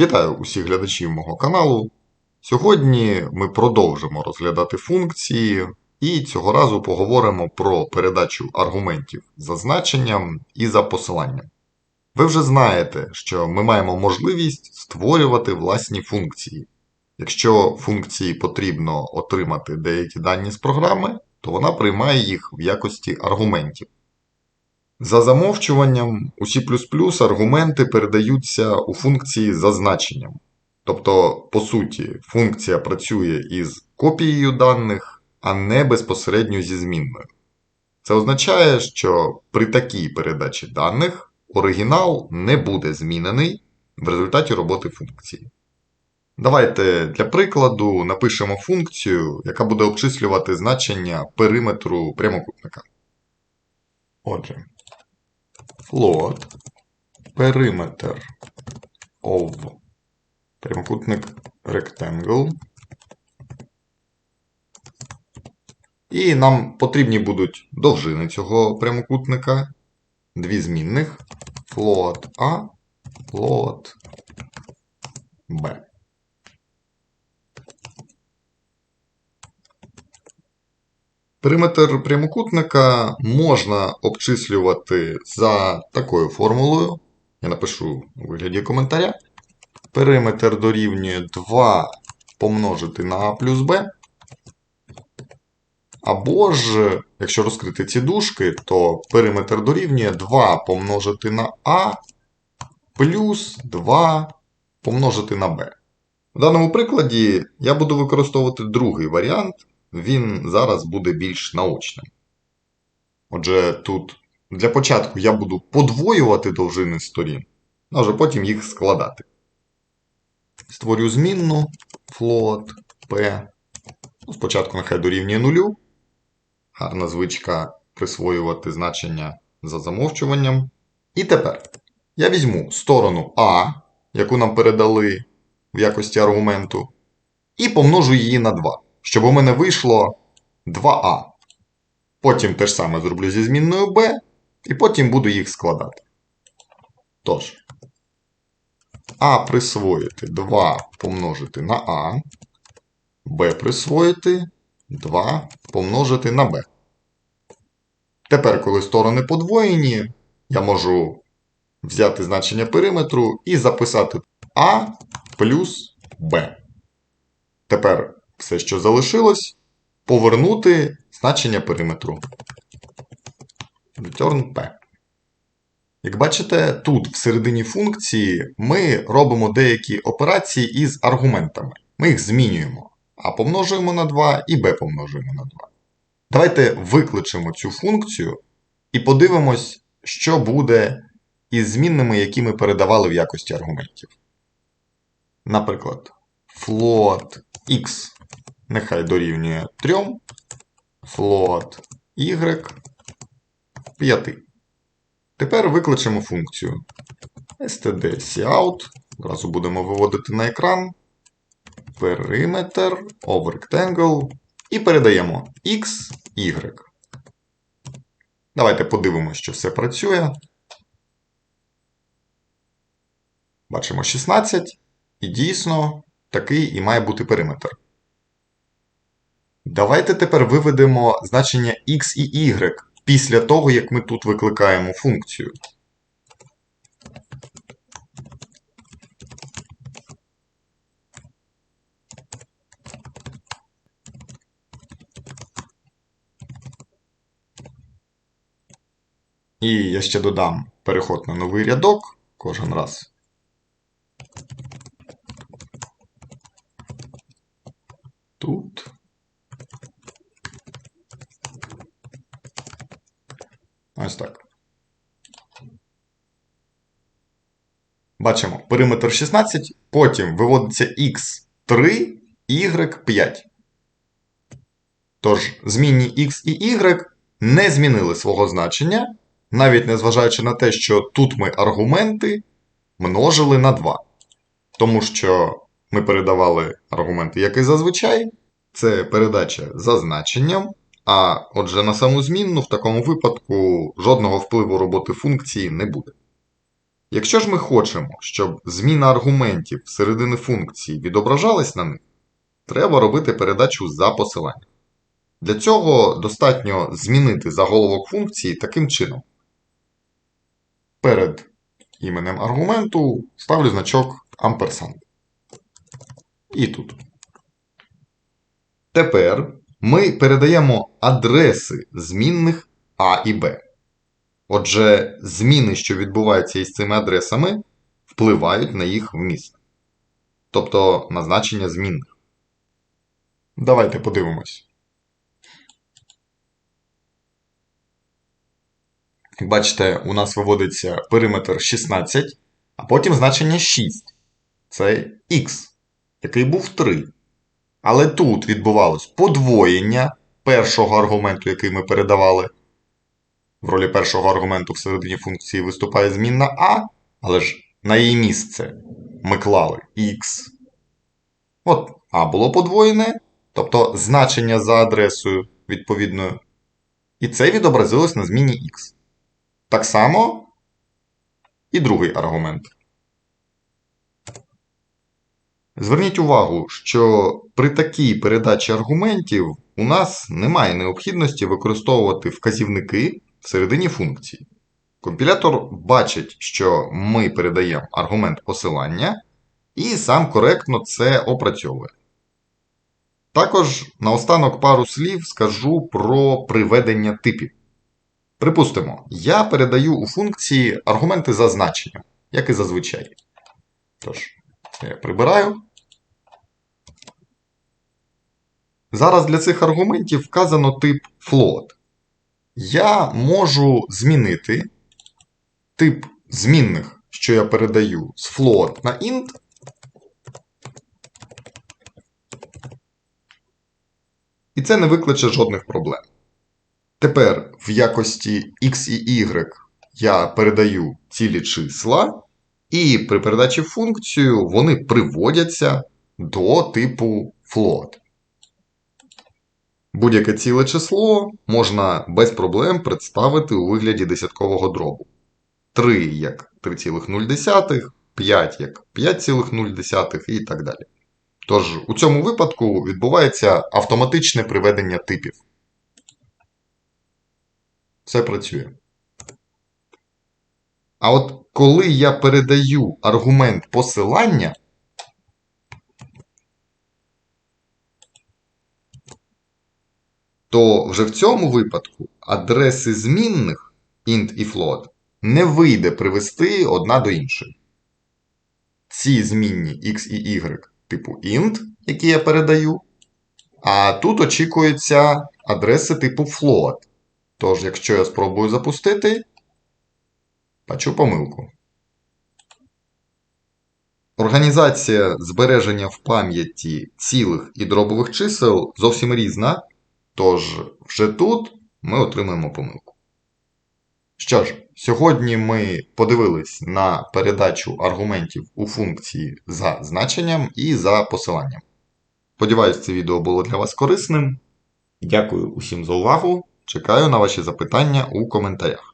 Вітаю усіх глядачів мого каналу. Сьогодні ми продовжимо розглядати функції і цього разу поговоримо про передачу аргументів за значенням і за посиланням. Ви вже знаєте, що ми маємо можливість створювати власні функції. Якщо функції потрібно отримати деякі дані з програми, то вона приймає їх в якості аргументів. За замовчуванням у C аргументи передаються у функції за значенням. Тобто, по суті, функція працює із копією даних, а не безпосередньо зі змінною. Це означає, що при такій передачі даних оригінал не буде змінений в результаті роботи функції. Давайте для прикладу напишемо функцію, яка буде обчислювати значення периметру прямокутника. Отже, float perimeter of прямокутник rectangle. І нам потрібні будуть довжини цього прямокутника. Дві змінних. Float A, float B. Периметр прямокутника можна обчислювати за такою формулою. Я напишу у вигляді коментаря. Периметр дорівнює 2 помножити на А плюс Б. Або ж, якщо розкрити ці дужки, то периметр дорівнює 2 помножити на А плюс 2 помножити на Б. В даному прикладі я буду використовувати другий варіант він зараз буде більш наочним. Отже, тут для початку я буду подвоювати довжини сторін, а вже потім їх складати. Створю змінну float p. Ну, Спочатку нехай дорівнює нулю. Гарна звичка присвоювати значення за замовчуванням. І тепер я візьму сторону А, яку нам передали в якості аргументу, і помножу її на 2 щоб у мене вийшло 2А. Потім те ж саме зроблю зі змінною b, і потім буду їх складати. Тож, А присвоїти 2 помножити на А, Б присвоїти 2 помножити на Б. Тепер, коли сторони подвоєні, я можу взяти значення периметру і записати А плюс Б. Тепер все, що залишилось, повернути значення периметру. Return P. Як бачите, тут всередині функції ми робимо деякі операції із аргументами. Ми їх змінюємо. А помножуємо на 2 і b помножуємо на 2. Давайте викличемо цю функцію і подивимось, що буде із змінними, які ми передавали в якості аргументів. Наприклад, float x нехай дорівнює 3, float y 5. Тепер викличемо функцію stdcout. Одразу будемо виводити на екран. Периметр of rectangle. І передаємо x, y. Давайте подивимося, що все працює. Бачимо 16. І дійсно такий і має бути периметр. Давайте тепер виведемо значення x і y після того, як ми тут викликаємо функцію. І я ще додам переход на новий рядок кожен раз. Тут. Ось так. Бачимо периметр 16, потім виводиться x3, y5. Тож, змінні x і y не змінили свого значення, навіть незважаючи на те, що тут ми аргументи множили на 2. Тому що ми передавали аргументи, як і зазвичай. Це передача за значенням. А отже, на саму змінну в такому випадку жодного впливу роботи функції не буде. Якщо ж ми хочемо, щоб зміна аргументів середини функції відображалась на них, треба робити передачу за посиланням. Для цього достатньо змінити заголовок функції таким чином. Перед іменем аргументу ставлю значок амперсанд. І тут. Тепер ми передаємо адреси змінних А і Б. Отже, зміни, що відбуваються із цими адресами, впливають на їх вміст. Тобто на значення змінних. Давайте подивимось. Як бачите, у нас виводиться периметр 16, а потім значення 6. Це х, який був 3. Але тут відбувалось подвоєння першого аргументу, який ми передавали. В ролі першого аргументу всередині функції виступає змінна А, але ж на її місце ми клали X. От А було подвоєне, тобто значення за адресою відповідною. І це відобразилось на зміні X. Так само і другий аргумент. Зверніть увагу, що при такій передачі аргументів у нас немає необхідності використовувати вказівники всередині функції. Компілятор бачить, що ми передаємо аргумент посилання, і сам коректно це опрацьовує. Також наостанок пару слів скажу про приведення типів. Припустимо, я передаю у функції аргументи за значенням, як і зазвичай. Тож, прибираю. Зараз для цих аргументів вказано тип float. Я можу змінити тип змінних, що я передаю з float на int. І це не викличе жодних проблем. Тепер в якості x і y я передаю цілі числа, і при передачі функцію вони приводяться до типу float. Будь-яке ціле число можна без проблем представити у вигляді десяткового дробу. 3 як 3,0, 5 як 5,0 і так далі. Тож у цьому випадку відбувається автоматичне приведення типів. Все працює. А от коли я передаю аргумент посилання, то вже в цьому випадку адреси змінних int і float не вийде привести одна до іншої. Ці змінні x і y типу int, які я передаю, а тут очікуються адреси типу float. Тож, якщо я спробую запустити, бачу помилку. Організація збереження в пам'яті цілих і дробових чисел зовсім різна. Тож, вже тут ми отримаємо помилку. Що ж, сьогодні ми подивились на передачу аргументів у функції за значенням і за посиланням. Сподіваюсь, це відео було для вас корисним. Дякую усім за увагу. Чекаю на ваші запитання у коментарях.